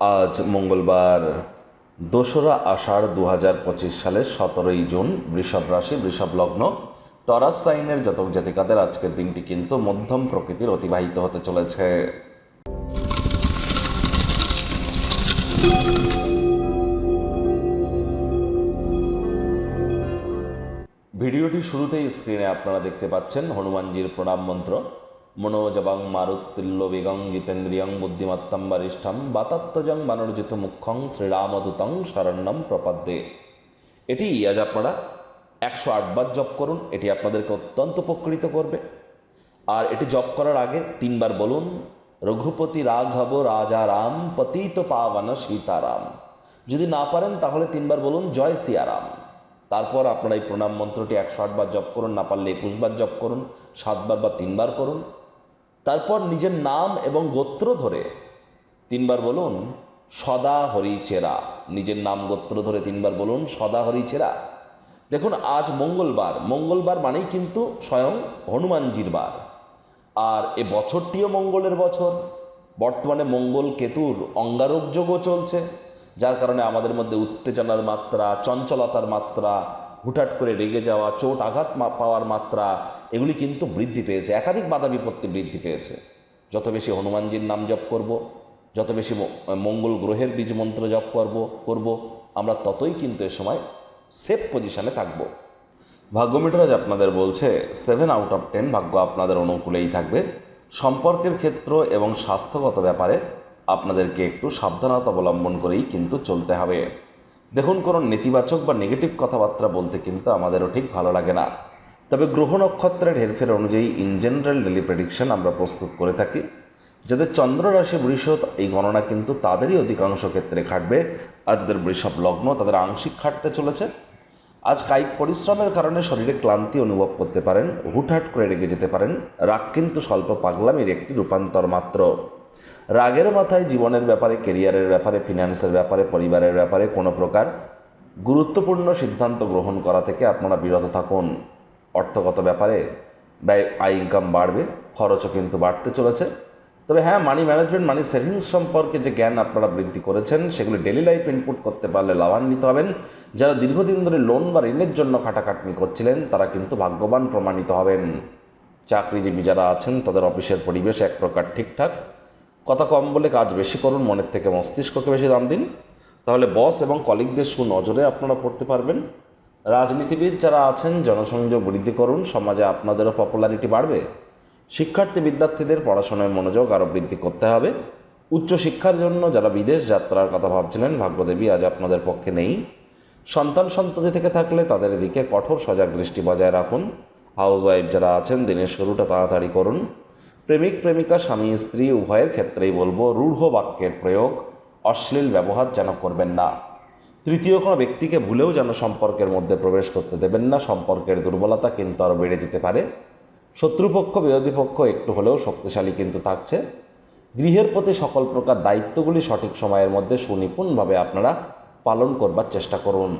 আজ মঙ্গলবার দোসরা আষাঢ় দু হাজার পঁচিশ সালের সতেরোই জুন বৃষভ রাশি, বৃষভ লগ্ন। টরাস সাইনের জাতক জাতিকাদের আজকের দিনটি কিন্তু মধ্যম প্রকৃতির অতিবাহিত হতে চলেছে। ভিডিওটি শুরুতেই স্ক্রিনে আপনারা দেখতে পাচ্ছেন হনুমানজির প্রণাম মন্ত্র। মনোজবাং মারুত্তুল্য বেগং জিতেন্দ্রিয়ং বুদ্ধিমত্তম বরিষ্ঠম বাতাত্মজং বানর্জিত মুখ্যং শ্রীরামদূতং শরণ্যম প্রপদ্যে। এটি আজ আপনারা একশো আটবার জপ করুন, এটি আপনাদেরকে অত্যন্ত উপকৃত করবে। আর এটি জপ করার আগে তিনবার বলুন, রঘুপতি রাঘব রাজা রাম পতিত পাবন সীতারাম। যদি না পারেন, তাহলে তিনবার বলুন, জয় সিয়ারাম। তারপর আপনারা এই প্রণাম মন্ত্রটি একশো আটবার জপ করুন, না পারলে একুশবার জপ করুন, সাতবার বা তিনবার করুন। তারপর নিজের নাম এবং গোত্র ধরে তিনবার বলুন, সদা হরি চেরা। নিজের নাম গোত্র ধরে তিনবার বলুন, সদা হরি চেরা। দেখুন, আজ মঙ্গলবার। মঙ্গলবার মানেই কিন্তু স্বয়ং হনুমানজির বার। আর এ বছরটিও মঙ্গলের বছর। বর্তমানে মঙ্গল কেতুর অঙ্গারক চলছে, যার কারণে আমাদের মধ্যে উত্তেজনার মাত্রা, চঞ্চলতার মাত্রা হুটহাট করে রেগে যাওয়া, চোট আঘাত পাওয়ার মাত্রা, এগুলি কিন্তু বৃদ্ধি পেয়েছে। একাধিক বাধা বিপত্তি বৃদ্ধি পেয়েছে। যত বেশি হনুমানজির নাম জপ করব, যত বেশি মঙ্গল গ্রহের বীজ মন্ত্র জপ করব করব, আমরা ততই কিন্তু এ সময় সেফ পজিশনে থাকব। ভাগ্যমিটার আজ আপনাদের বলছে সেভেন আউট অফ টেন ভাগ্য আপনাদের অনুকূলেই থাকবে। সম্পর্কের ক্ষেত্র এবং স্বাস্থ্যগত ব্যাপারে আপনাদেরকে একটু সাবধানতা অবলম্বন করেই কিন্তু চলতে হবে। দেখুন, কোনো নেতিবাচক বা নেগেটিভ কথাবার্তা বলতে কিন্তু আমাদেরও ঠিক ভালো লাগে না। তবে গ্রহ নক্ষত্রের হেরফের অনুযায়ী ইন জেনারেল ডেলি প্রেডিকশন আমরা প্রস্তুত করে থাকি। যাদের চন্দ্র রাশি বৃষ এই গণনা কিন্তু তাদেরই অধিকাংশ ক্ষেত্রে খাটবে। আর যাদের বৃষভ লগ্ন, তাদের আংশিক খাটতে চলেছে। আজ কায়িক পরিশ্রমের কারণে শরীরে ক্লান্তি অনুভব করতে পারেন, হুটহাট করে রেগে যেতে পারেন। রাগ কিন্তু স্বল্প পাগলামির একটি রূপান্তর মাত্র। রাগের মাথায় জীবনের ব্যাপারে কেরিয়ারের ব্যাপারে ফিনান্সের ব্যাপারে, পরিবারের ব্যাপারে কোনো প্রকার গুরুত্বপূর্ণ সিদ্ধান্ত গ্রহণ করা থেকে আপনারা বিরত থাকুন। অর্থগত ব্যাপারে ব্যয়, আয় ইনকাম বাড়বে, খরচও কিন্তু বাড়তে চলেছে। তবে হ্যাঁ মানি ম্যানেজমেন্ট মানি সেভিংস সম্পর্কে যে জ্ঞান আপনারা বৃদ্ধি করেছেন, সেগুলি ডেলি লাইফ ইনপুট করতে পারলে লাভান্বিত হবেন। যারা দীর্ঘদিন ধরে লোন বা ঋণের জন্য খাটাখাটনি করছিলেন, তারা কিন্তু ভাগ্যবান প্রমাণিত হবেন। চাকরিজীবী যারা আছেন, তাদের অফিসের পরিবেশ এক প্রকার ঠিকঠাক। কথা কম বলে কাজ বেশি করুন, মনের থেকে মস্তিষ্ককে বেশি দাম দিন। তাহলে বস এবং কলিগদের সুনজরে আপনারা পড়তে পারবেন। রাজনীতিবিদ যারা আছেন, জনসংযোগ বৃদ্ধি করুন, সমাজে আপনাদেরও পপুলারিটি বাড়বে। শিক্ষার্থী বিদ্যার্থীদের পড়াশোনায় মনোযোগ আরও বৃদ্ধি করতে হবে। উচ্চশিক্ষার জন্য যারা বিদেশ যাত্রার কথা ভাবছিলেন, ভাগ্যদেবী আজ আপনাদের পক্ষে নেই। সন্তান সন্ততি থেকে থাকলে তাদের দিকে কঠোর সজাগ দৃষ্টি বজায় রাখুন। হাউস ওয়াইফ যারা আছেন, দিনের শুরুটা তাড়াতাড়ি করুন। প্রেমিক, প্রেমিকা, স্বামী, স্ত্রী, উভয়ের ক্ষেত্রেই বলব, রূঢ় বাক্যের প্রয়োগ অশ্লীল ব্যবহার যেন করবেন না। তৃতীয় কোনো ব্যক্তিকে ভুলেও যেন সম্পর্কের মধ্যে প্রবেশ করতে দেবেন না, সম্পর্কের দুর্বলতা কিন্তু আরও বেড়ে যেতে পারে। শত্রুপক্ষ, বিরোধী পক্ষ একটু হলেও শক্তিশালী কিন্তু থাকছে। গৃহের প্রতি সকল প্রকার দায়িত্বগুলি সঠিক সময়ের মধ্যে সুনিপুণভাবে আপনারা পালন করবার চেষ্টা করুন।